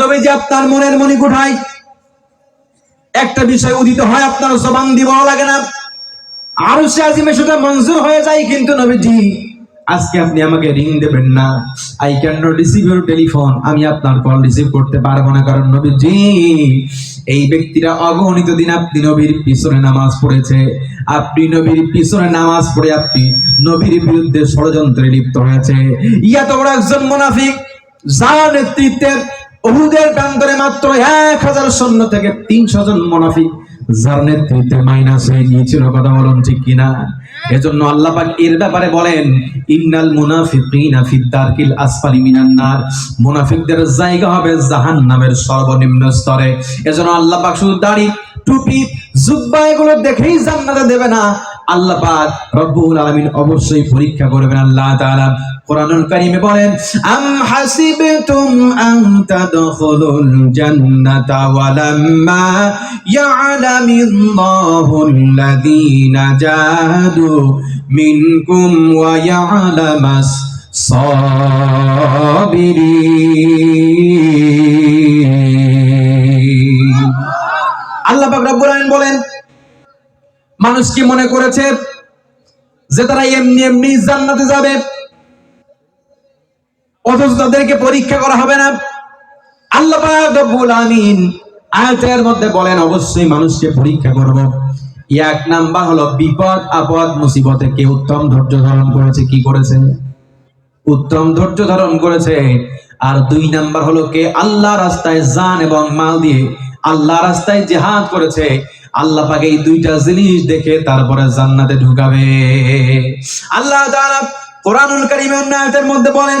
নবীজি আপনার মনের মনি কোঠায় একটা বিষয় উদিত হয়, আপনার জবান দিব লাগে না। আরও সে আজিমে সেটা মঞ্জুর হয়ে যায়, কিন্তু নবীজি, আজকে আপনি আমাকে রিং দেবেন না। I can not receive your telephone আমি আপনার কল রিসিভ করতে পারব না, কারণ নবীজি, এই ব্যক্তিরা অগণিত দিন আপনি নবীর পিছনে নামাজ পড়েছে। আপনি নবীর পিছনে নামাজ পড়ে আপনি নবীর বিরুদ্ধে ষড়যন্ত্রে লিপ্ত হয়েছে। ইয়া তো বড় একজন মুনাফিক, যার নেতৃত্বে উহুদের প্রান্তরে মাত্র এক হাজার সৈন্য থেকে তিনশো জন মুনাফিক। যার নেতৃত্বে মাইনাস হয়ে গিয়েছিল, কথা বলুন ঠিক কিনা? এজন্য আল্লাহ পাক এর ব্যাপারে বলেন, ইন্নাল মুনাফিকিনা ফিদ দারকিল আসফালি মিনান নার। মুনাফিকদের জায়গা হবে জাহান্নামের সর্বনিম্ন স্তরে। এজন্য আল্লাহ পাক শুধু দাড়ি, টুপি, জুব্বা এগুলো দেখেই জান্নাতে দেবে না। আল্লাহ পাক রব্বুল আলামিন অবশ্যই পরীক্ষা করবেন আল্লাহ তাআলা কোরআনুল কারীমে বলেন, আম হাসিবতুম আন তাদখুলুল জান্নাতা ওয়ালাম্মা ইয়ালামিল্লাহুল লাযীনা জাহাদু মিনকুম ওয়া ইয়ালামাস সাবিরিন। আল্লাহ পাক রব্বুল আলামিন বলেন মানুষ কি মনে করেছে যে তারা এমনি এমনি জান্নাতে যাবে? অথচ তাদেরকে পরীক্ষা করা হবে না। আল্লাহ রব্বুল আমিন আয়াতের মধ্যে বলেন, অবশ্যই মানুষকে পরীক্ষা করব। এক নাম্বার হলো, বিপদ, আপদ, মুসিবতে কে উত্তম ধৈর্য ধারণ করেছে, কি করেছে? উত্তম ধৈর্য ধারণ করেছে। আর দুই নাম্বার হলো, কে আল্লাহ রাস্তায় জান এবং মাল দিয়ে আল্লাহ রাস্তায় জেহাদ করেছে। আল্লাহ পাকে এই দুইটা জিনিস দেখে তারপরে জান্নাতে ঢুকাবে। আল্লাহ তাআলা কোরআনুল কারীমের আয়াতের মধ্যে বলেন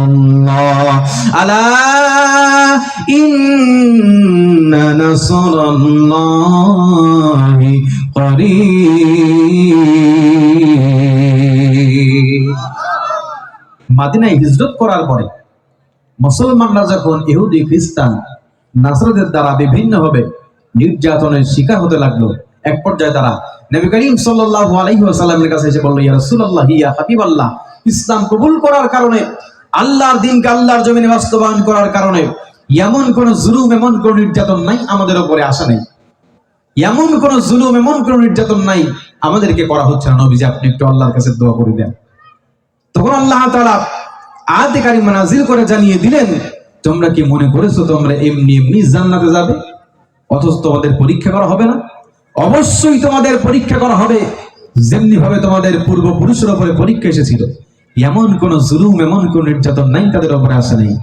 الله ألا إن نصر الله قريب মাদিনায় হিজরত করার পরে মুসলমানরা যখন ইহুদি খ্রিস্টান নাসরাদের দ্বারা বিভিন্নভাবে নির্যাতনের শিকার হতে লাগলো এক পর্যায়ে তারা নবী করিম সাল্লাল্লাহু আলাইহি ওয়াসাল্লামের কাছে এসে বলল ইয়া রাসূলুল্লাহ ইয়া হাবিবাল্লাহ ইসলাম কবুল করার কারণে আল্লাহর দিনকে আল্লাহর জমিনে বাস্তবায়ন করার কারণে এমন কোন জুলুম, এমন কোন নির্যাতন নাই আমাদের উপরে আসা নেই। এমন কোন জুলুম, এমন কোন নির্যাতন নাই আমাদেরকে করা হচ্ছে না। নবীজি, আপনি একটু আল্লাহর কাছে দোয়া করে দেন। তখন আল্লাহ তাআলা আয়াতে কারিমা নাজিল করে জানিয়ে দিলেন, তোমরা কি মনে করেছ তোমরা এমনি এমনি জান্নাতে যাবে? অথচ তোমাদের পরীক্ষা করা হবে না? অবশ্যই তোমাদের পরীক্ষা করা হবে। যেমনি ভাবে তোমাদের পূর্বপুরুষের উপরে পরীক্ষা এসেছিল। এমন কোন জুলুম, এমন কোন নির্যাতন নাই, তাদের উপরে আসে নাই।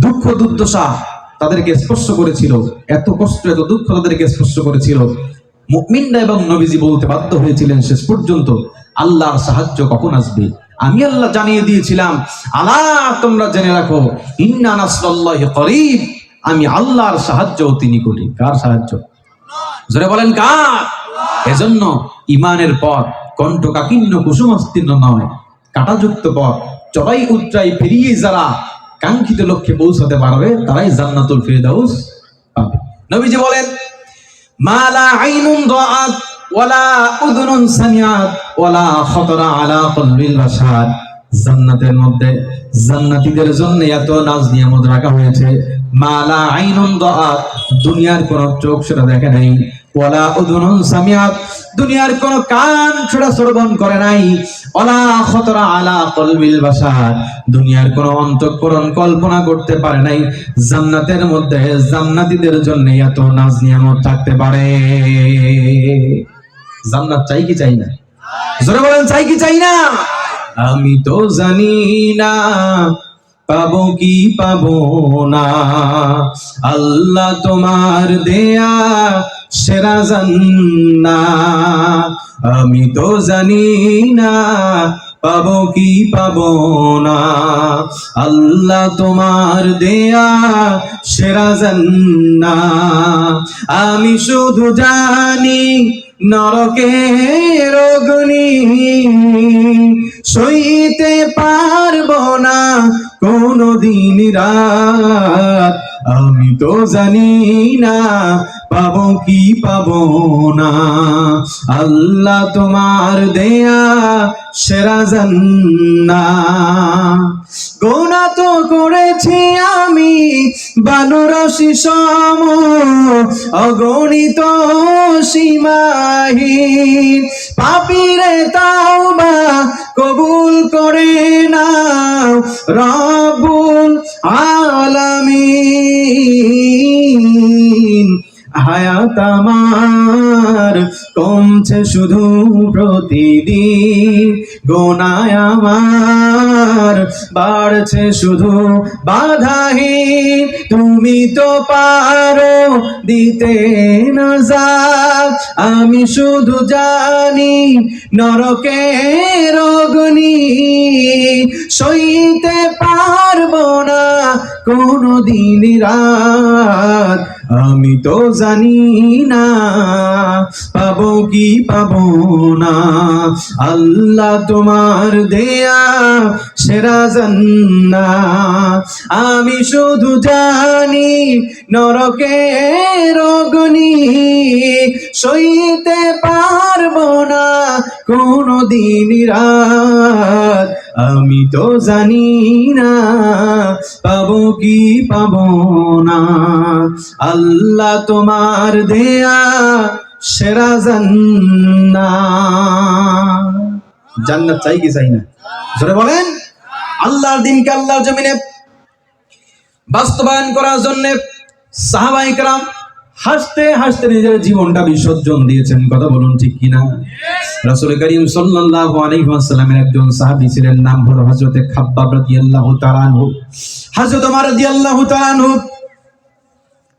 দুঃখ, দুর্দশা তাদেরকে স্পর্শ করেছিল। এত কষ্ট, এত দুঃখ তাদেরকে স্পর্শ করেছিল। মুমিনরা এবং নবীজি বলতে বাধ্য হয়েছিলেন, শেষ পর্যন্ত আল্লাহর সাহায্য কখন আসবে? আমি আল্লাহ জানিয়ে দিয়েছিলাম আল্লাহ তোমরা জেনে রাখো, ইন্না করিব। আমি আল্লাহর সাহায্য অতি নিকটে কার সাহায্য? জোরে বলেন, কার? এজন্য ইমানের পথ কণ্ঠ কাকিন্ন কুসুমস্তীর্ণ নয়। কাটাযুক্ত পথ। চড়াই উচ্চাই ফিরিয়ে যারা কাঙ্ক্ষিত লক্ষ্যে পৌঁছাতে পারবে, তারাই জান্নাতুল ফিরদাউস পাবে। নবীজি বলেন মালা আইনুন রাআত ওয়ালা উযুনুন সামিআত ওয়ালা খাতারা আলা কলবিল বাশার জান্নাতের মধ্যে জান্নাতীদের জন্য এত নাজ নিয়ামত রাখা হয়েছে। মালা আইনুন রাআত দুনিয়ার কোন চোখ সেটা দেখে নাই। ওয়ালা দুনিয়ার কোন কান শ্রবণ করে নাই। ওয়ালা খাতারা আলা কলবিল দুনিয়ার কোন অন্তঃকরণ কল্পনা করতে পারে নাই। জান্নাতের মধ্যে জান্নাতীদের জন্য এত নাজ নিয়ামত থাকতে পারে। জান্নাত চাই কি চাই না? জোরে বলেন, চাই কি চাই না? আমি তো জানি না, পাবো কি পাবো না। আল্লাহ তোমার দেয়া সেরা জান্না। আমি তো জানি না, পাবো কি পাবো না। আল্লাহ তোমার দেয়া সেরা জান্না। আমি শুধু জানি, নরকের অগ্নি। সইতে পারব না কোনো দিন রাত। আমি তো জানি না পাবো কি পাবো না? আল্লাহ তোমার দেয়া সেরা জান্না। গোনা তো করেছি আমি বানরসি সম অগণিত সীমাহীন। পাপিরে তাও বা কবুল করে না রবুল আলামিন। হায়াত আমার কমছে শুধু প্রতিদিন। গোনায় আমার বাড়ছে শুধু বাধাহীন। তুমি তো পারো দিতে না আমি শুধু জানি নরকের অগ্নি সইতে পারব না কোনো দিন রাত। আমি তো জানি না, পাবো কি পাবো না। আল্লাহ তোমার দেয়া সেরা জান্না। আমি শুধু জানি নরকের অগ্নি, সইতে পারব না কোনো দিন রাত। আমি তো জানি না, পাবো কি পাবো না। আল্লাহ তোমার দেয়া সেরা জান্না জান্নাত চাই কি চাই না? জোরে বলেন, আল্লাহর দিনকে আল্লাহর জমিনে বাস্তবায়ন করার জন্য সাহাবাই কারাম হাসতে হাসতে নিজের জীবনটা বিসর্জন দিয়েছেন কথা বলুন ঠিক কিনা? রাসূল করিম সাল্লাল্লাহু আলাইহি ওয়াসাল্লামের একজন সাহাবী ছিলেন নাম হলো হযরত খাব্বাব রাদিয়াল্লাহু তাআলা আনহু। হযরত ওমর রাদিয়াল্লাহু তাআলা আনহু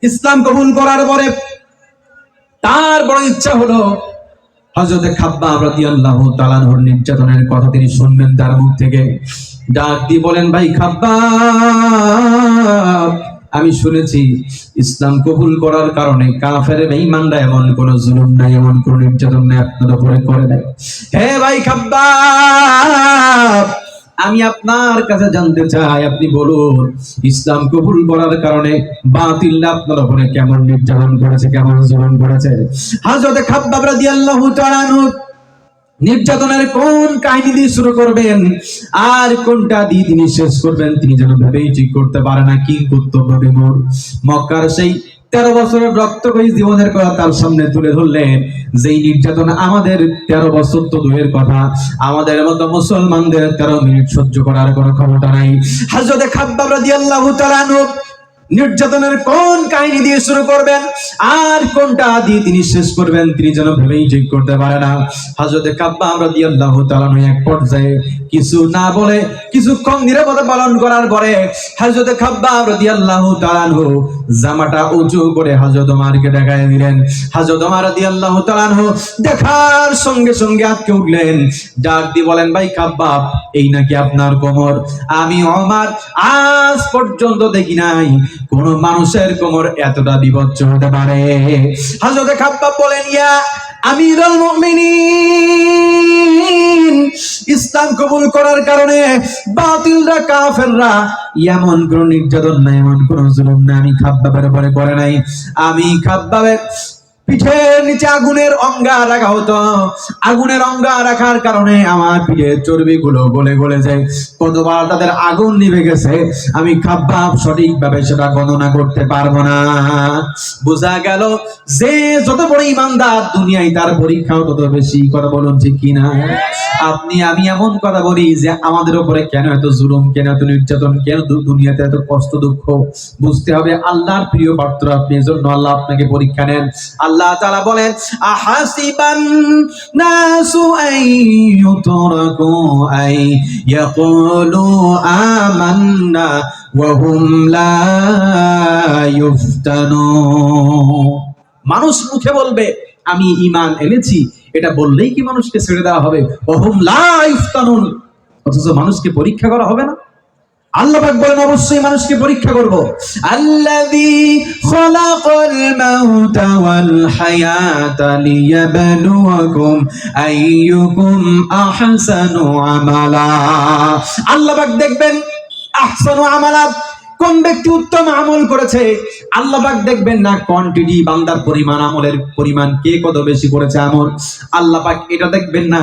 ইসলাম কবুল করার পরে তার বড় ইচ্ছা হলো হযরত খাব্বাব রাদিয়াল্লাহু তাআলা আনহুর নির্যাতনের কথা তিনি শুনবেন তার মুখ থেকে। ডাক দিয়ে বলেন ভাই খাব্বাব! আমি শুনেছি, ইসলাম কবুল করার কারণে কাফের বেঈমানরা এমন কোন জুলুম নাই, এমন কোন নির্যাতন নাই, আপনার উপরে করে নাই হে ভাই খাব্বাব, আমি আপনার কাছে জানতে চাই, আপনি বলুন, ইসলাম কবুল করার কারণে বাতিল আপনার উপরে কেমন নির্যাতন করেছে, কেমন জুলুম করেছে? হযরত খাব্বাব রাদিয়াল্লাহু তাআলা নির্যাতনের কোন কাহিনী দিয়ে শুরু করবেন? আর কোনটা দিয়ে তিনি শেষ করবেন? তিনি যেন ভেবেই ঠিক করতে পারে না, কি কর্তব্য বিমূর? মক্কার সেই তেরো বছরের রক্তকয়ী জীবনের কথা তার সামনে তুলে ধরলেন। যেই নির্যাতন আমাদের তেরো বছর তো দূরের কথা, আমাদের মতো মুসলমানদের তেরো মিনিট সহ্য করার কোনো ক্ষমতা নাই। হাজরতে খাব্বাব রাদিয়াল্লাহু তাআলা নির্যাতনের কোন কাহিনী দিয়ে শুরু করবেন? আর কোনটা দিয়ে তিনি শেষ করবেন? তিনি যেন ভেবেই ঠিক করতে পারে না। হাজরতে কাব্বা আমরা দিয়ে আল্লাহ তালানো এক পর্যায়ে কিছু না বলে কিছুক্ষণ নিরাপদে পালন করার পরে হাজরতে খাব্বা আমরা দিয়ে আল্লাহ তালানহু জামাটা উঁচু করে হাজরত ওমারকে দেখায় দিলেন। হাজরত ওমার দিয়ে আল্লাহ তালানহু দেখার সঙ্গে সঙ্গে আটকে উঠলেন। ডাক দিয়ে বলেন, ভাই খাব্বাব এই নাকি আপনার কোমর? আমি, ওমার, আজ পর্যন্ত দেখি নাই। কোন মানুষের কোমর এতটা বিভৎস হতে পারে। হাজরতে খাপ্পা বলেন, ইয়া আমিরুল মুমিনিন, ইসলাম কবুল করার কারণে বাতিলরা কাফেররা এমন কোন নির্যাতন নাই এমন কোন জুলুম নাই আমি খাব্বাবের পরে করে নাই। আমি খাব্বাবের পিঠের নিচে আগুনের অঙ্গা রাখা হতো। আগুনের অঙ্গা রাখার কারণে আমার পিঠের চর্বি গুলো গলে গলে কতবার তাদের আগুন নিভে গেছে, আমি খাব্বাব সঠিকভাবে সেটা গণনা করতে পারব না। বোঝা গেল যে যত বড় ইমানদার দুনিয়ায় তার পরীক্ষাও তত বেশি কথা বলুন ঠিক কিনা? আপনি, আমি এমন কথা বলি যে আমাদের উপরে কেন এত জুলুম, কেন এত নির্যাতন, কেন দুনিয়াতে এত কষ্ট দুঃখ? বুঝতে হবে আল্লাহর প্রিয় পাত্র, আপনি এজন্য আল্লাহ আপনাকে পরীক্ষা নেন। আল্লাহ তাআলা বলেন, আহাসিবান নাসু আই ইয়াকুলু আমান্না ওয়া হুম লা মানুষ মুখে বলবে, আমি ঈমান এনেছি, এটা বললেই কি মানুষকে ছেড়ে দেওয়া হবে? ওহুম লা ইফতানুন অথচ মানুষকে পরীক্ষা করা হবে না। আল্লাহ বলেন অবশ্যই মানুষকে পরীক্ষা করব। আল্লাযী আমালা। আল্লাহ দেখবেন আহসানু আমালা কোন ব্যক্তি উত্তম আমল করেছে? আল্লাহ পাক দেখবেন না কোয়ান্টিটি বান্দার পরিমাণ, আমলের পরিমাণ কে কত বেশি করেছে আমল। আল্লাহ পাক এটা দেখবেন না।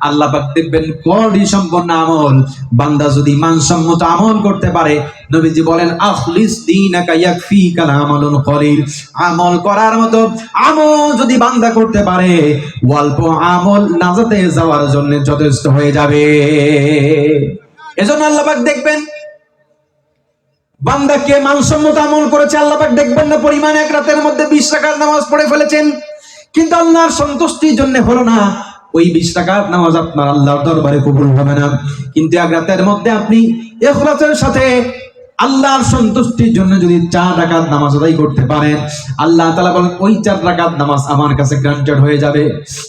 আল্লাহ পাক দেখবেন কোয়ালিটি সম্পন্ন আমল। বান্দা যদি মানসম্মত আমল করতে পারে, নবীজি বলেন, আখলিস দীনাকা ইয়াকফিকা আমালুন কলিল। আমল করার মতো আমল যদি বান্দা করতে পারে, অল্প আমল নাজাতে যাওয়ার জন্য যথেষ্ট হয়ে যাবে। এজন্য আল্লাহ পাক দেখবেন বান্দাকে মানসম্মত আমল করেছে আল্লাপাক দেখবেন না পরিমাণ এক রাতের মধ্যে বিশ টাকার নামাজ পড়ে ফেলেছেন। কিন্তু আল্লাহর সন্তুষ্টির জন্য হলো না, ওই বিশ টাকার নামাজ আপনার আল্লাহর দরবারে কবুল হবে না। কিন্তু এক রাতের মধ্যে আপনি এখলাসের সাথে আল্লাহর সন্তুষ্টির জন্য যদি চার রাকাত নামাজ আদায় করতে পারেন, আল্লাহ তাআলা বলেন, ওই চার রাকাত নামাজ আমার কাছে গ্রান্টেড হয়ে যাবে।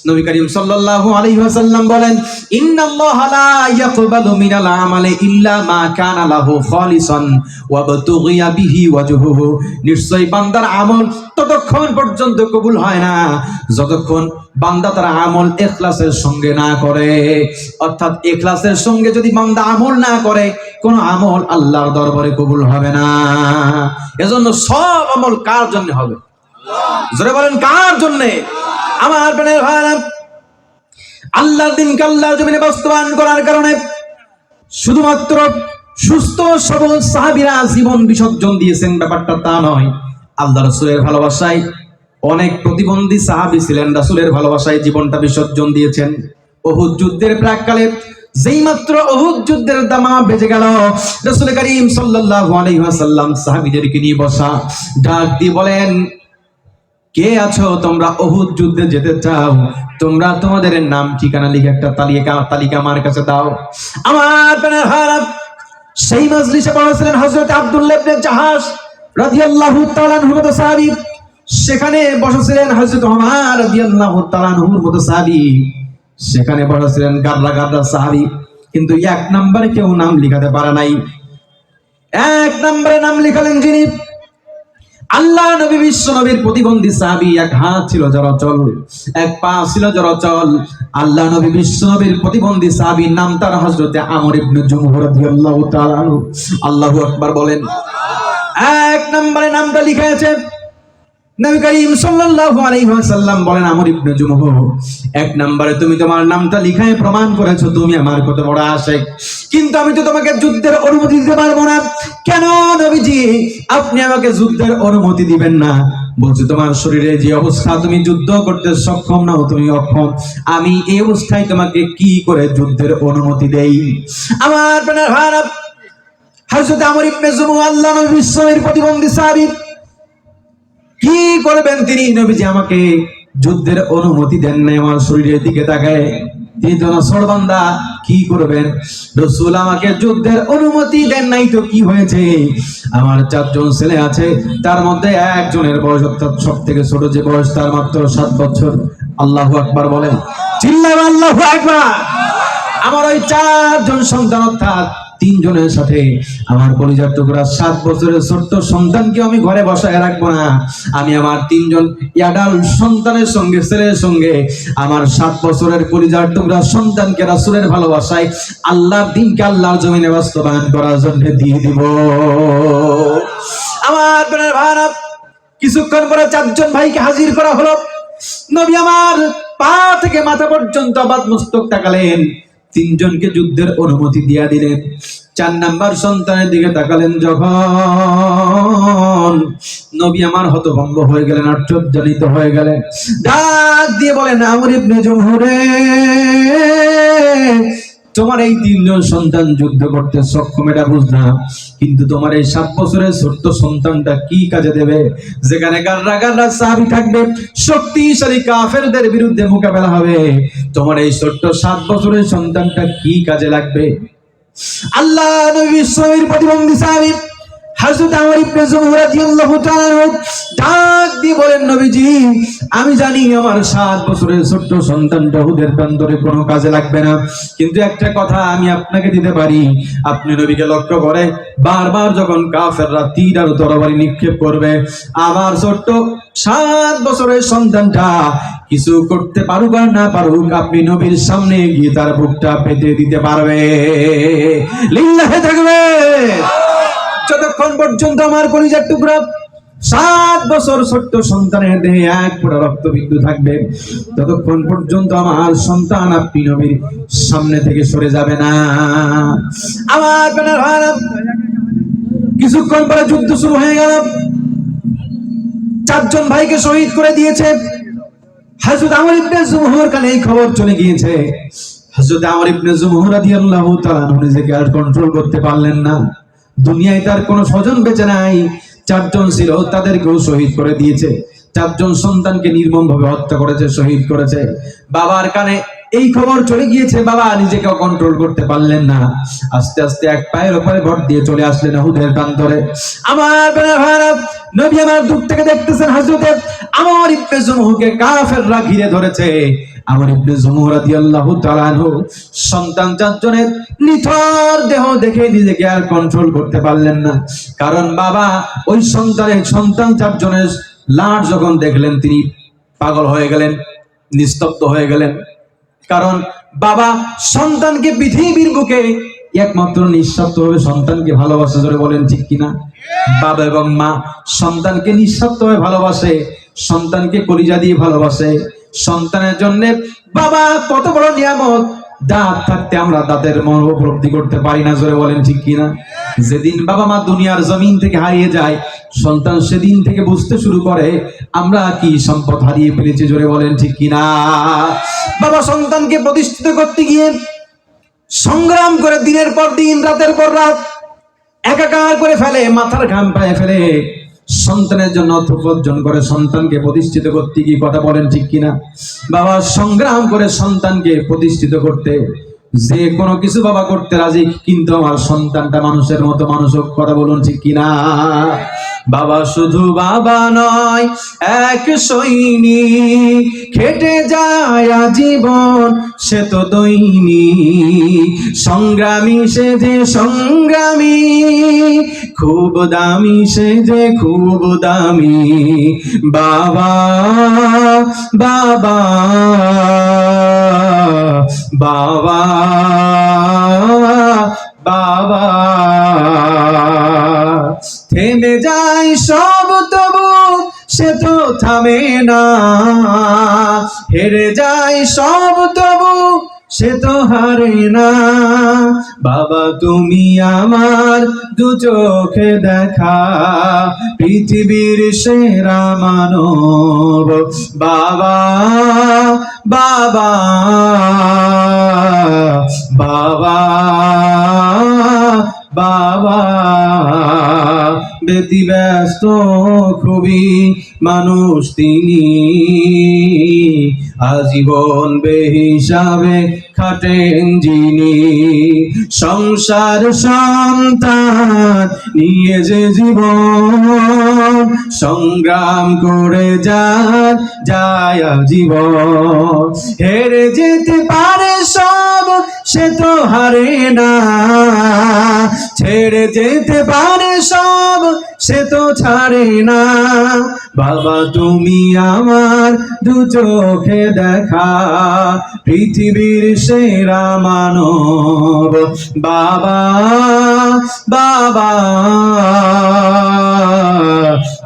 নবী করিম সাল্লাল্লাহু আলাইহি ওয়াসাল্লাম বলেন, ইন্নাল্লাহা লা ইয়াকবালু মিনাল আমালি ইল্লা মা কানা লাহু খালিসান ওয়া বাতুগিয়া বিহি ওয়াজহুহু। নিশ্চয় বান্দার আমল ততক্ষণ পর্যন্ত কবুল হয় না। যতক্ষণ বান্দা তার আমল ইখলাসের সঙ্গে না করে। অর্থাৎ ইখলাসের সঙ্গে যদি বান্দা আমল না করে, কোন আমল আল্লাহর দরবারে কবুল হবে না। এজন্য সব আমল কার জন্য হবে? জোরে বলেন, কার জন্য? আমার প্রাণের ভাইরা আল্লাহর দিনকে আল্লাহর জমিনে বাস্তবায়ন করার কারণে শুধুমাত্র সুস্থ সবল সাহাবীরা জীবন বিসর্জন দিয়েছেন, ব্যাপারটা তা নয়। আল্লাহ রসুলের ভালোবাসায় অনেক প্রতিবন্ধী সাহাবী ছিলেন, রাসূলের ভালোবাসায় জীবনটা বিসর্জন দিয়েছেন। অহুদ যুদ্ধের প্রাককালে যেই মাত্র অহুদ যুদ্ধের দামা বেজে গেল, রাসূল করিম সাল্লাল্লাহু আলাইহি ওয়াসাল্লাম সাহাবীদেরকে নিয়ে বসা ডাক দিয়ে বলেন, কে আছো তোমরা অহুদ যুদ্ধে যেতে চাও? তোমরা তোমাদের নাম, ঠিকানা লিখে একটা তালিকা তালিকা আমার কাছে দাও। আমার প্রাণের হারাপ সেই মজলিসে বসেছিলেন হযরত আব্দুল্লাহ ইবনে জাহাজ রাদিয়াল্লাহু তাআলা আনহু সাহাবী। সেখানে বসেছিলেন হযরত ওমর রাদিয়াল্লাহু তাআলা আনহুর মতো সাহাবী। সেখানে বসেছিলেন গাদরা গাদরা সাহাবী। কিন্তু এক নম্বরে কেউ নাম লিখাতে পারে নাই। এক নম্বরে নাম লিখালেন যিনি। আল্লাহ নবী, বিশ্ব নবীর প্রতিবন্ধী সাহাবী। এক হাত ছিল জড়চল, এক পা ছিল জড়চল। আল্লাহ নবী, বিশ্ব নবীর প্রতিবন্ধী সাহাবীর নাম তার হযরতে আমর ইবনে জুমহুর রাদিয়াল্লাহু তাআলা আল্লাহু আকবার বলেন। এক নম্বরে নামটা লিখা আছে নবী করিম সাল্লাল্লাহু আলাইহি ওয়াসাল্লাম বলেন, আমর ইবনে জুমহ এক নম্বরে তুমি তোমার নামটা লিখায় প্রমাণ করেছ, তুমি আমার কত বড় কিন্তু আমি তো তোমাকে যুদ্ধের অনুমতি দিতে পারব না। কেন নবীজি? আপনি আমাকে যুদ্ধের অনুমতি দিবেন না। বলছে, তোমার শরীরে যে অবস্থা, তুমি যুদ্ধ করতে সক্ষম নাও, তুমি অক্ষম। আমি এই অবস্থায় তোমাকে কি করে যুদ্ধের অনুমতি দেই? আমার হযরত আমর ইবনে জুমহ আল্লাহ নবী বিশ্বের প্রতিবন্ধী সাহাবী কি করবেন তিনি? নবীজি আমাকে যুদ্ধের অনুমতি দেন নাই, আমার শরীরের দিকে তাকায়। তিনি তো বান্দা, কি করবেন? রসুল আমাকে যুদ্ধের অনুমতি দেন নাই তো কি হয়েছে? আমার চারজন ছেলে আছে, তার মধ্যে একজনের বয়স অর্থাৎ সব থেকে ছোট যে বয়স, তার মাত্র সাত বছর। আল্লাহ আকবার বলেন। চিল্লাম আল্লাহু আকবার। আমার ওই চারজন সন্তান অর্থাৎ তিনজনের সাথে আমার পরিজার টুকরা সাত বছরের ছোট্ট সন্তানকে আমি ঘরে বসায় রাখব না। আমি আমার তিনজন ইয়াডাল সন্তানের সঙ্গে, ছেলের সঙ্গে আমার সাত বছরের পরিজার টুকরা সন্তানকে রাসুলের ভালোবাসায় আল্লাহর দিনকে আল্লাহর জমিনে বাস্তবায়ন করার জন্য দিয়ে দিব। আমার ভাড়া কিছুক্ষণ পরে চারজন ভাইকে হাজির করা হলো। নবী আমার পা থেকে মাথা পর্যন্ত আবাদ মস্তক তাকালেন। তিনজনকে যুদ্ধের অনুমতি দিয়া দিলেন। চার নাম্বার সন্তানের দিকে তাকালেন যখন নবী আমার হতভম্ব হয়ে গেলেন, আশ্চর্যজনিত হয়ে গেলেন। ডাক দিয়ে বলেন, আমর ইবনে তোমার এই তিনজন সন্তান যুদ্ধ করতে সক্ষম, এটা বুঝলাম। কিন্তু তোমার এই সাত বছরের ছোট্ট সন্তানটা কি কাজে দেবে? যেখানে গাররা গাররা সাহাবি থাকবে, শক্তিশালী কাফেরদের বিরুদ্ধে মোকাবেলা হবে। তোমার এই ছোট্ট সাত বছরের সন্তানটা কি কাজে লাগবে? আল্লাহ নবী বিশ্বয়ের প্রতিবন্ধী সাহাবী আমি জানি আমার সাত বছরের ছোট্ট সন্তানটা হুদের প্রান্তরে কোনো কাজে লাগবে না। কিন্তু একটা কথা আমি আপনাকে দিতে পারি। আপনি নবীকে লক্ষ্য করে বারবার যখন কাফেররা তীর আর তরবারি নিক্ষেপ করবে, আমার ছোট্ট সাত বছরের সন্তানটা কিছু করতে পারুক আর না পারুক, আপনি নবীর সামনে গিয়ে তার বুকটা পেতে দিতে পারবে। লিল্লাহে থাকবে। যতক্ষণ পর্যন্ত আমার কলিজার টুকরা। সাত বছর ছোট্ট সন্তানের দেহে এক ফোঁটা রক্তবিন্দু থাকবে। ততক্ষণ পর্যন্ত আমার সন্তান আপনি নবীর সামনে থেকে সরে যাবে না। আমার কিছুক্ষণ পরে যুদ্ধ শুরু হয়ে গেল। চারজন ভাইকে শহীদ করে দিয়েছে। হযরত আমর ইবনে জুমহুর কানে এই খবর চলে গিয়েছে। হযরত আমর ইবনে জুমহু রাদিয়াল্লাহু তাআলা নিজেকে আর কন্ট্রোল করতে পারলেন না। দুনিয়ায় তার কোনো স্বজন বেঁচে নাই। চারজন ছিল, তাদেরকেও শহীদ করে দিয়েছে। চারজন সন্তানকে নির্মম ভাবে হত্যা করেছে, শহীদ করেছে। বাবার কানে এই খবর চলে গিয়েছে, বাবা নিজেকে কন্ট্রোল করতে পারলেন না। আস্তে আস্তে এক পায়ের ওপরে ভর দিয়ে চলে আসলেন হুদের প্রান্তরে। আমার নবী আমার দূর থেকে দেখতেছেন হযরতে আমার ইবনে জুমহুকে কাফেররা ঘিরে ধরেছে। আমার ইবনে জুমহু রাদিয়াল্লাহু তাআলা সন্তান চারজনের নিথর দেহ দেখে নিজেকে আর কন্ট্রোল করতে পারলেন না। কারণ বাবা ওই সন্তানের, সন্তান চারজনের লাশ যখন দেখলেন, তিনি পাগল হয়ে গেলেন, নিস্তব্ধ হয়ে গেলেন। কারণ বাবা সন্তানকে পৃথিবীর বুকে একমাত্র নিঃস্বার্থ সন্তানকে ভালোবাসে, জোরে বলেন ঠিক কিনা? বাবা এবং মা সন্তানকে নিঃস্বার্থ ভালোবাসে, সন্তানকে কলিজা দিয়ে ভালোবাসে সন্তানের জন্য, বাবা, কত বড় নিয়ামত। দাঁত থাকতে আমরা দাঁতের করতে পারি না। জোরে বলেন, ঠিক কিনা? যেদিন বাবা মা দুনিয়ার জমিন থেকে হারিয়ে যায়, সন্তান সেদিন থেকে বুঝতে শুরু করে, আমরা কি সম্পদ হারিয়ে ফেলেছি? জোরে বলেন, ঠিক কিনা? বাবা সন্তানকে প্রতিষ্ঠিত করতে গিয়ে সংগ্রাম করে দিনের পর দিন, রাতের পর রাত, একাকার করে ফেলে, মাথার ঘাম পায়ে ফেলে সন্তানের জন্য অর্থ উপার্জন করে সন্তানকে প্রতিষ্ঠিত করতে কি কথা বলেন ঠিক কিনা? বাবা, সংগ্রাম করে সন্তানকে প্রতিষ্ঠিত করতে যে কোনো কিছু বাবা করতে রাজি, কিন্তু আমার সন্তানটা মানুষের মতো মানুষ কথা বলুন ঠিক কিনা? বাবা শুধু বাবা নয়, এক সৈনিক, খেটে যায় জীবন সে তো দৈনিক। সংগ্রামী সে যে সংগ্রামী, খুব দামি সে যে খুব দামি। বাবা বাবা বাবা বাবা। থেমে যায় সব, তবু সে তো থামে না। হেরে যায় সব, তবু সে তো হারে না। বাবা, তুমি আমার দু চোখে দেখা, পৃথিবীর সেরা মানব। বাবা বাবা বাবা বাবা। ব্যতি ব্যস্ত খুবই মানুষ তিনি। আজীবন বেহিসাবে খাটেন যিনি। সংসার, সন্তান নিয়ে যে জীবন, সংগ্রাম করে যান যায় জীবন হেরে যেতে পারে সব সে তো হারে না। ছেড়ে যেতে পারে সব, সে তো ছাড়ে না। বাবা, তুমি আমার দু চোখে দেখা, পৃথিবীর সেরা মানব। বাবা বাবা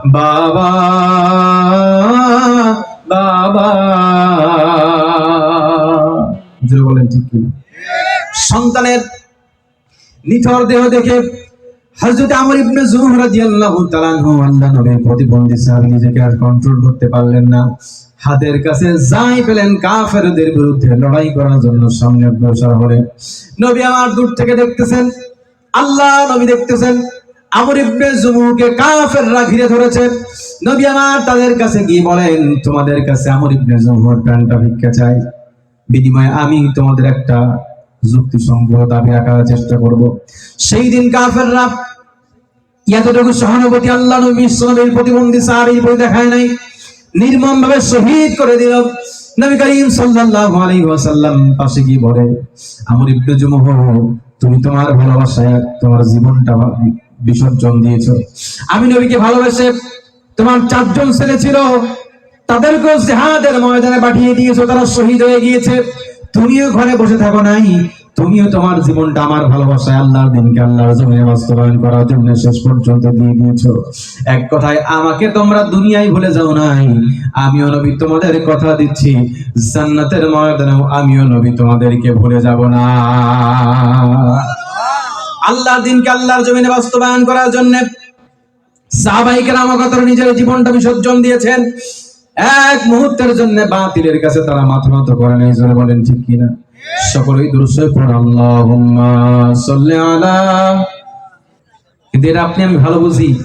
বাবা বাবা। বলেন ঠিক কিনা। সন্তানের নিথর দেহ দেখে হযরত আমর ইবনে জুহর রাদিয়াল্লাহু তাআলা আনহু আল্লাহ নবীর প্রতিবন্ধী সাহাবী নিজেকে আর কন্ট্রোল করতে পারলেন না। হাতের কাছে যাই পেলেন কাফেরদের বিরুদ্ধে লড়াই করার জন্য সামনে অগ্রসর হলেন। নবী আমার দূর থেকে দেখতেছেন, আল্লাহ নবী দেখতেছেন, আমর ইবনে জুমুকে কাফেররা ঘিরে ধরেছে নবী আমার তাদের কাছে গিয়ে বলেন, তোমাদের কাছে আমর ইবনে জুমুর প্রাণটা ভিক্ষা চাই। বিনিময়ে আমি তোমাদের একটা যুক্তি সংগ্রহ দাবি রাখার চেষ্টা করব। সেই দিন কাফেররা এতটুকু সহানুভূতি আল্লাহ নবী বিশ্বনবীর প্রতিবন্ধী সাহাবীর প্রতি দেখায় নাই। নির্মম ভাবে শহীদ করে দিল নবী করিম সাল্লাল্লাহু আলাইহি ওয়াসাল্লাম। পাশে গিয়ে বলে, আমর ইবনে জুমহ তুমি তোমার ভালোবাসায় তোমার জীবনটা বিসর্জন দিয়েছ। আমি নবীকে ভালোবেসে তোমার চারজন ছেলে ছিল, তাদেরকেও জিহাদের ময়দানে পাঠিয়ে দিয়েছ। তারা শহীদ হয়ে গিয়েছে। তুমিও ঘরে বসে থাকো নাই, তুমিও তোমার জীবনটা আমার ভালোবাসায়, আল্লাহর দিনকে আল্লাহর জমিনে বাস্তবায়ন করার জন্য শেষ পর্যন্ত দিয়ে দিয়েছ। এক কথায়, আমাকে তোমরা দুনিয়ায় ভুলে যাও নাই। আমিও নবী, তোমাদের কথা দিচ্ছি। জান্নাতের ময়দানেও আমিও নবী, তোমাদেরকে ভুলে যাব না। আল্লাহর দিনকে আল্লাহর জমিনে বাস্তবায়ন করার জন্য সাহাবাহিকের আমাগতর নিজের জীবনটা বিসর্জন দিয়েছেন। এক মুহূর্তের জন্য বাতিলের কাছে তারা মাথা নত করে নেই জোরে বলেন ঠিক কিনা? সকলেই দুরুসে পড় আল্লাহুম্মা সাল্লি আলা কিন্তু এটা আপনি আমি ভালো বুঝি।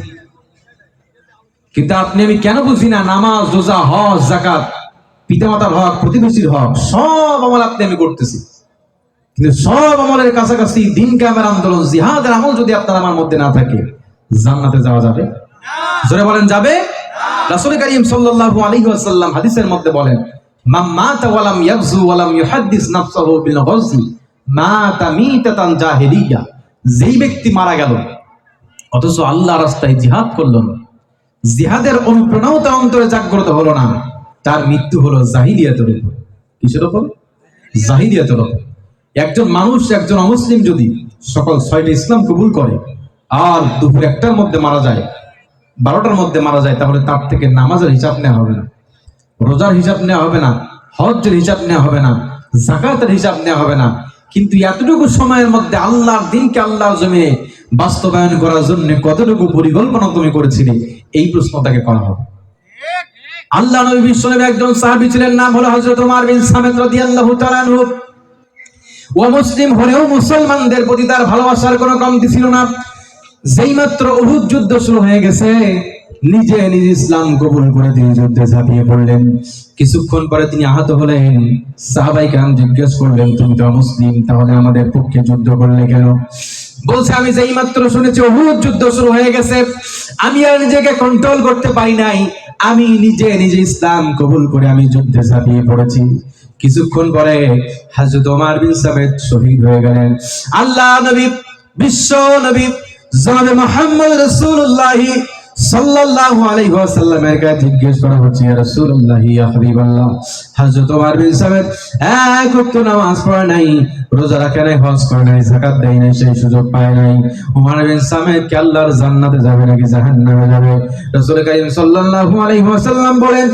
কিন্তু আপনি আমি কেন বুঝি না? নামাজ রোজা হজ জাকাত পিতামাতার হক প্রতিবেশীর হক সব আমল আপনি আমি করতেছি। কিন্তু সব আমলের কাছাকাছি দিন কামের আন্দোলন জিহাদের আমল যদি আপনার আমার মধ্যে না থাকে জান্নাতে যাওয়া যাবে? জোরে বলেন যাবে? রাসূল করিম সাল্লাল্লাহু আলাইহি ওয়াসাল্লাম হাদিসের মধ্যে বলেন, মান মাতা ওয়ালাম ইয়াগজু ওয়ালাম ইউহাদ্দিস নাফসাহু বিল মাতা মিতাতান জাহিলিয়া, যেই ব্যক্তি মারা গেল, অথচ আল্লাহ রাস্তায় জিহাদ করল না। জিহাদের অনুপ্রেরণাও তার অন্তরে জাগ্রত হলো না। তার মৃত্যু হলো জাহিলিয়াতের উপর। কিসের উপর? জাহিলিয়াতের উপর। একজন মানুষ, একজন অমুসলিম যদি সকল ছয়টা ইসলাম কবুল করে, আর দুপুর একটার মধ্যে মারা যায় বারোটার মধ্যে মারা যায়, তাহলে তার থেকে নামাজের হিসাব নেওয়া হবে না। রোজার হিসাব নেওয়া হবে না, হজ্জের হিসাব নেওয়া হবে না, জাকাতের হিসাব নেওয়া হবে না। কিন্তু এতটুকু সময়ের মধ্যে আল্লাহর দিনকে আল্লাহর জমিনে বাস্তবায়ন করার জন্য কতটুকু পরিকল্পনা তুমি করেছিলে, এই প্রশ্ন তাকে করা হবে। আল্লাহ নবী বিশ্বনবী একজন সাহাবী ছিলেন, নাম হলো হযরত ওমর বিন সামেদ রাদিয়াল্লাহু তাআলা আনহু। ও মুসলিম হলেও মুসলমানদের প্রতি তার ভালোবাসার কোনো কমতি ছিল না। যেই মাত্র উহুদ যুদ্ধ শুরু হয়ে গেছে, নিজে নিজ ইসলাম কবুল করে তিনি যুদ্ধে ঝাঁপিয়ে পড়লেন। কিছুক্ষণ পরে তিনি আহত হলেন। সাহাবাই কাম জিজ্ঞেস করলেন, তুমি তো মুসলিম, তাহলে আমাদের পক্ষে যুদ্ধ করলে কেন? বলছে, আমি যেই মাত্র শুনেছি উহুদ যুদ্ধ শুরু হয়ে গেছে, আমি আর নিজেকে কন্ট্রোল করতে পারি নাই। আমি নিজে নিজে ইসলাম কবুল করে আমি যুদ্ধে ঝাঁপিয়ে পড়েছি। কিছুক্ষণ পরে হাজরত ওমর বিন সাবেদ শহীদ হয়ে গেলেন। আল্লাহ নবী, বিশ্ব নবী জনাবে মুহাম্মদ রাসূলুল্লাহ সাল্লাল্লাহু আলাইহি ওয়াসাল্লামের কাছে জিজ্ঞেস করা হচ্ছে রাসূলুল্লাহ হাবিবাল্লাহ। হযরত ওমর বিন সাবেদ এক ওয়াক্ত নামাজ পড়ে নাই, রোজা রাখে নাই, হজ করে নাই, যাকাত দেয় নাই, সেই সুযোগ পায় নাই। ওমর বিন সাবেদ কি আল্লাহর জান্নাতে যাবে নাকি জাহান্নামে যাবে? রাসূল কারীম সাল্লাল্লাহু আলাইহি ওয়াসাল্লাম বলেন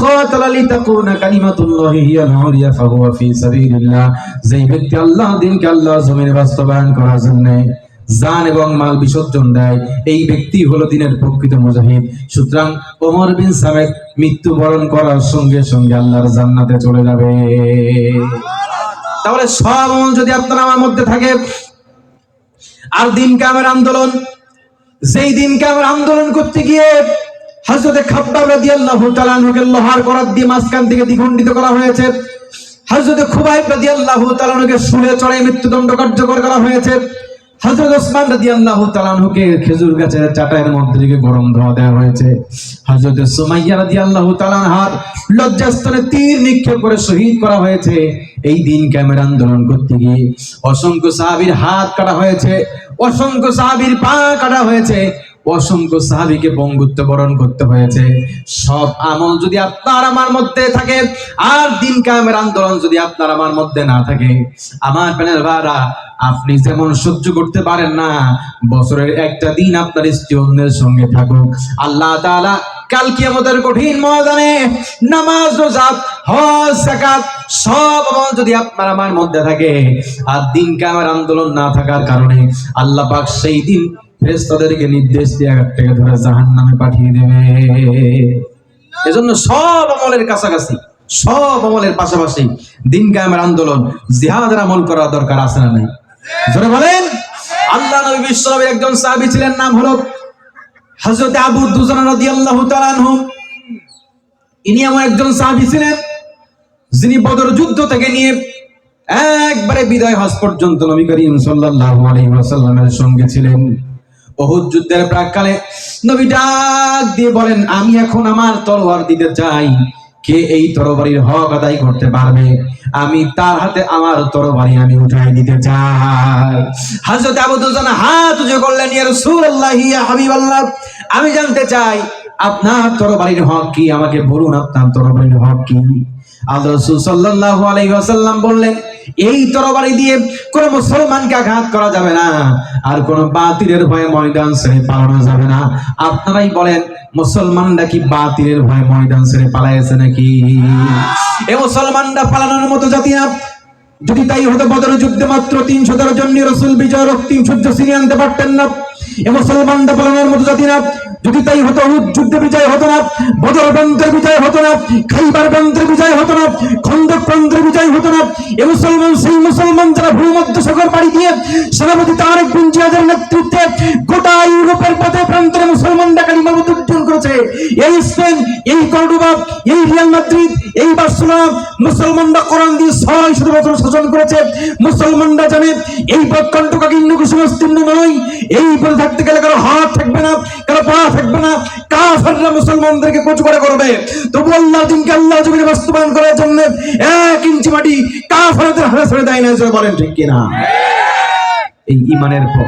খাতালা লিতাকুনা কালিমাতুল্লাহি হিয়াল উলিয়া ফাহুয়া ফি সাবিলিল্লাহ। যেই ব্যক্তি আল্লাহ দিনকে আল্লাহ জমিনে বাস্তবায়ন করার জন্য জান এবং মাল বিসর্জন দেয়। এই ব্যক্তি হলো দিনের প্রকৃত মুজাহিদ। সুতরাং ওমর বিন সামেদ মৃত্যুবরণ করার সঙ্গে সঙ্গে আল্লাহর জান্নাতে চলে যাবে। তাহলে সব যদি আপনার আমার মধ্যে থাকে, আর দিন কামের আন্দোলন? যেই দিন কামের আন্দোলন করতে গিয়ে হযরতে খাব্বাব রাদিয়াল্লাহু তাআলা আনহুকে লোহার করাত দিয়ে মাঝখান থেকে দ্বিখণ্ডিত করা হয়েছে। হযরতে খুবাইব রাদিয়াল্লাহু তাআলা আনহুকে শুলে চড়াই মৃত্যুদণ্ড কার্যকর করা হয়েছে। হযরত ওসমান রাদিয়াল্লাহু তাআলা আনহুকে খেজুর গাছের চাটায়ের মধ্যে থেকে গরম ধোয়া দেওয়া হয়েছে। হযরত সুমাইয়া তালান হাত লজ্জাস্থানে তীর নিক্ষেপ করে শহীদ করা হয়েছে। এই দিন ক্যামেরা আন্দোলন করতে গিয়ে অসংখ্য সাহাবীর হাত কাটা হয়েছে, অসংখ্য সাহাবীর পা কাটা হয়েছে। অসংখ্য সাহাবীকে বঙ্গুত্ব বরণ করতে হয়েছে। সব আমল যদি আপনার আমার মধ্যে থাকে, আর দিন কায়েমের আন্দোলন যদি আপনার আমার মধ্যে না থাকে, আমার প্যানেল ভাড়া আপনি যেমন সহ্য করতে পারেন না, বছরের একটা দিন আপনার স্ত্রী অন্যের সঙ্গে থাকুক। আল্লাহ তাআলা কাল কিয়ামতের কঠিন ময়দানে নামাজ, রোজা, হজ, যাকাত, সব আমল যদি আপনার আমার মধ্যে থাকে, আর দিন কায়েমের আন্দোলন না থাকার কারণে আল্লাহ পাক সেই দিন ফেরেশতাদেরকে নির্দেশ দিয়ে এক থেকে ধরে জাহান্নামে পাঠিয়ে দেবে। এজন্য সব আমলের কাছাকাছি, সব আমলের পাশাপাশি দিন কায়েমের আন্দোলন, জিহাদের আমল করা দরকার আছে না নাই? জোরে বলেন? আল্লাহ নবী বিশ্বনবীর একজন সাহাবী ছিলেন, নাম হলো হযরত আবু দুজানা রাদিয়াল্লাহু তাআলা আনহু ইনি আমার একজন সাহাবী ছিলেন, যিনি বদর যুদ্ধ থেকে নিয়ে একবারে বিদায় হজ পর্যন্ত নবী করিম সাল্লাল্লাহু আলাইহি ওয়াসাল্লামের সঙ্গে ছিলেন। অহুদ যুদ্ধের প্রাককালে নবী ডাক দিয়ে বলেন, আমি এখন আমার তলোয়ার দিতে চাই। কে এই তরবারির হক আদায় করতে পারবে? আমি তার হাতে আমার তরবারি আমি উঠাই দিতে চাই। হযরত আবু দুজান হাত উঁচু করলেন, ইয়া রাসূলুল্লাহ, ইয়া হাবিবাল্লাহ, আমি জানতে চাই, আপনার তরবারির হক কি? আমাকে বলুন, আপনার তরবারির হক কি? আল্লাহ রাসূল সাল্লাল্লাহু আলাইহি ওয়াসাল্লাম বললেন এই তরবারি দিয়ে কোন মুসলমানকে আঘাত করা যাবে না। আর কোন বাতিলের ভয়ে ময়দান ছেড়ে পালানো যাবে না। আপনারাই বলেন, মুসলমানরা কি বাতিলের ভয়ে ময়দান ছেড়ে পালাইছে নাকি? এ মুসলমানরা পালানোর মতো জাতি না। যদি তাই হতো, বদর যুদ্ধে মাত্র তিনশো তেরো জন রসুল বিজয় রক্তিম সূর্য ছিনিয়ে আনতে পারতেন না। এ মুসলমানরা পালানোর মতো জাতি না। যদি তাই হতো উহুদ যুদ্ধে বিজয় হতো না, বদর প্রান্তের বিজয় হতো না, খাইবার প্রান্তের বিজয় হতো না, খন্দক প্রান্তের বিজয় হতো না, এ মুসলমান, সেই মুসলমান যারা ভূমধ্য সাগর পাড়ি দিয়ে সেনাপতি তারেক বিন জিয়াদের নেতৃত্বে গোটা ইউরোপের পথে প্রান্তরে মুসলমানরা কালিমা উজ্জ্বল করেছে। এই স্পেন, এই কর্ডোবা এই রিয়াল মাদ্রিদ, এই বার্সেলোনা মুসলমানরা কোরআন দিয়ে ছয় শত বছর শাসন করেছে। মুসলমানরা জানে এই প্রত্যন্ত কাকিন্য কুসুমস্তীর্ণ নয়, এই পথে থাকতে গেলে কারও হাত থাকবে না, কারও পা থাকবে না। কাফেররা মুসলমানদেরকে কচু করে করবে। তবু আল্লাহ দিনকে আল্লাহ জমিনে বাস্তবায়ন করার জন্য এক ইঞ্চি মাটি কাফেরদের হাতে ছেড়ে দেয় না বলেন ঠিক কিনা? এই ইমানের পর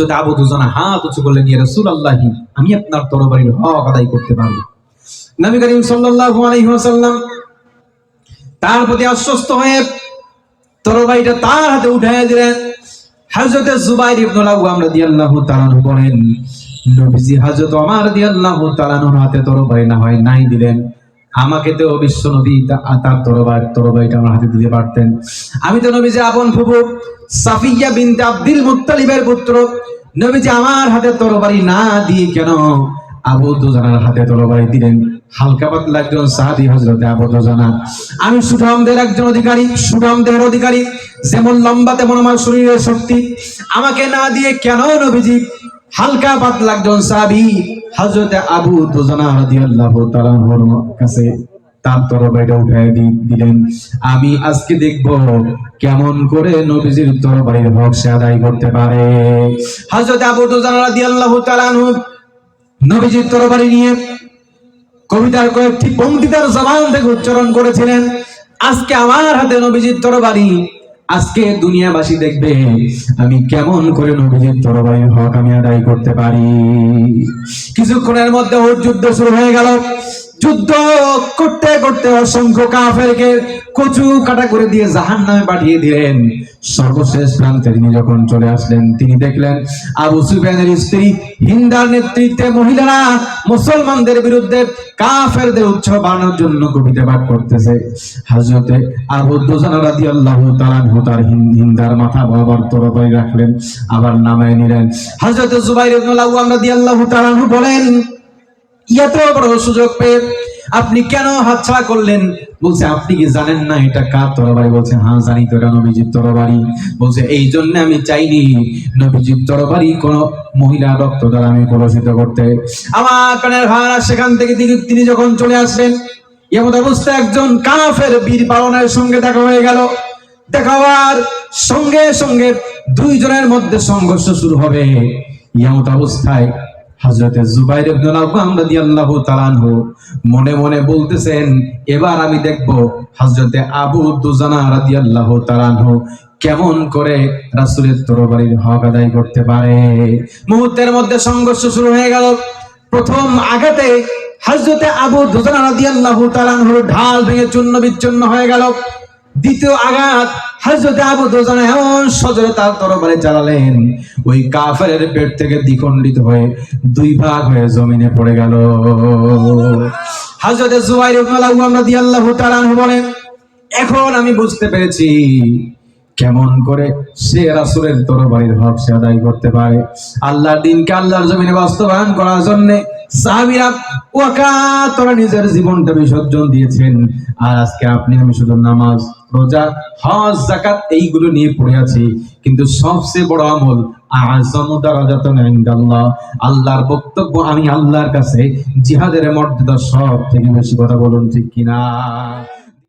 হযরত আবু দুজানা হাত উঁচু করলেন ইয়া রাসূলুল্লাহি, আমি আপনার তরবারির হক আদায় করতে পারব। নবী করিম সাল্লাল্লাহু আলাইহি ওয়াসাল্লাম তার প্রতি আশ্বস্ত হয়ে তরবারিটা তার হাতে উঠাইয়া দিলেন। হযরত জুবাইর ইবনে আওয়াম রাদিয়াল্লাহু তাআলা বলেন, নবীজি হযরত ওমর রাদিয়াল্লাহু তাআলা আনহুর হাতে তরবারি না হয় নাই দিলেন। আমাকে তো বিশ্ব নবী তার তরবার, তরবারিটা আমার হাতে দিতে পারতেন। আমি তো নবী যে আপন ফুফু, সাফিয়া বিনতে আব্দুল মুত্তালিবের পুত্র। নবীজি আমার হাতে তরবারি না দিয়ে কেন আবু দুজানার হাতে তরবারি দিলেন? হালকা পাতলা একজন সাহাবী হযরতে আবু দুজানা আমি সুঠামদের একজন অধিকারী, সুঠামদের অধিকারী, যেমন লম্বা তেমন আমার শরীরের শক্তি। আমাকে না দিয়ে কেন নবীজি হালকা পাতলা একজন সাহাবী হযরতে আবু দুজানা রাদিয়াল্লাহু আনহুর কাছে তার তরবারিটা উঠাই দিলেন, আমি আজকে দেখব কেমন করে নবীজির তরবারির হক সে আদায় করতে পারে। হযরত আবু দুজানা রাদিয়াল্লাহু তাআলা নবীজির তরবারি নিয়ে কবিতার কয়েকটি পংক্তি তার জবান থেকে উচ্চারণ করেছিলেন, আজকে আমার হাতে নবীজির তরবারি আজকে দুনিয়াবাসী দেখবে আমি কেমন করে নবীজির তরবারি হক আমি আদায় করতে পারি। কিছুক্ষণের মধ্যে ওর যুদ্ধ শুরু হয়ে গেল। যুদ্ধ করতে করতে অসংখ্য কাফেরকে কচু কাটা করে দিয়ে জাহান নামে পাঠিয়ে দিলেন। সর্বশেষ প্রান্তে তিনি যখন চলে আসলেন, তিনি দেখলেন আবু সুফিয়ানের স্ত্রী, হিন্দার নেতৃত্বে মহিলারা মুসলমানদের বিরুদ্ধে কাফেরদের উৎসাহ বাড়ানোর জন্য কবিতা পাঠ করতেছে। হযরতে আবু দুজানা রাদিয়াল্লাহু তাআলা আনহু তার হিন্দার মাথা বরাবর তরবারি রাখলেন, আবার নামায় নিলেন। হযরতে জুবাইর ইবনে আওয়াম রাদিয়াল্লাহু তাআলা বলেন এত বড় সুযোগ পেয়ে আপনি কেন হাতছাড়া করলেন? বলছে, আপনি কি জানেন না এটা কার তরবারি? বলছে হ্যাঁ জানি তো এটা নবীজির তরবারি। বলছে, এই জন্য আমি চাইনি নবীজির তরবারি কোন মহিলা রক্ত দ্বারা আমি কলসিত করতে। আমার প্রাণের ভাড়া সেখান থেকে তিনি তিনি যখন চলে আসলেন এমন অবস্থায় একজন কাফের বীর পালনের সঙ্গে দেখা হয়ে গেল। দেখা হওয়ার সঙ্গে সঙ্গে দুইজনের মধ্যে সংঘর্ষ শুরু হবে। এমন অবস্থায় হযরতে জুবাইর ইবনে আওয়াম রাদিয়াল্লাহু তাআলা আনহু মনে মনে বলতেছেন, এবার আমি দেখব হযরতে আবু দুজানা রাদিয়াল্লাহু তাআলা আনহু কেমন করে রাসূলের তরবারির হক আদায় করতে পারে? মুহূর্তের মধ্যে সংঘর্ষ শুরু হয়ে গেল। প্রথম আঘাতে হযরতে আবু দুজানা রাদিয়াল্লাহু তাআলা আনহুর ঢাল ভেঙে চূর্ণ বিচ্ছিন্ন হয়ে গেল। দ্বিতীয় আঘাত, হযরতে আবু দুজানা এমন সজরে তার তরবারি চালালেন ওই কাফেরের পেট থেকে দ্বিখণ্ডিত হয়ে দুই ভাগ হয়ে জমিনে পড়ে গেল। হযরতে জুবাইর ইবনে আওয়াম রাদিয়াল্লাহু তাআলা বলেন, এখন আমি বুঝতে পেরেছি কেমন করে সে রাসূলের তরবারির হক সে আদায় করতে পারে। আল্লাহর দিনকে আল্লাহর জমিনে বাস্তবায়ন করার জন্য নিজের জীবনটা বিসর্জন দিয়েছেন। আর আজকে আপনি, আমি শুধু নামাজ, রোজা, হজ জাকাত এইগুলো নিয়ে পড়ে আছি। কিন্তু সবচেয়ে বড় আমল আল্লাহর বক্তব্য আমি আল্লাহর কাছে জিহাদের মর্যাদা সব থেকে বেশি কথা বলুন ঠিক কিনা?